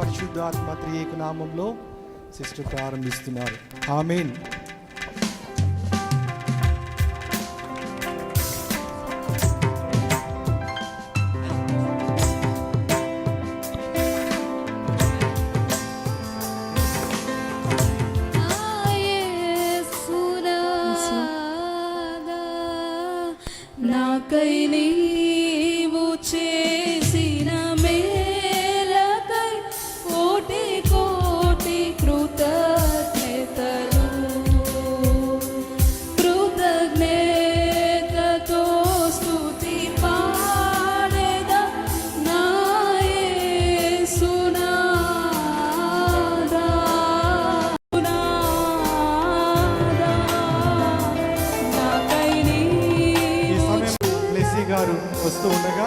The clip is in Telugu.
పరిశుద్ధాత్మ త్రియేక నామంలో సిస్టర్ ప్రారంభిస్తున్నారు. ఆమెన్. cây lý గారు వస్తూ ఉండగా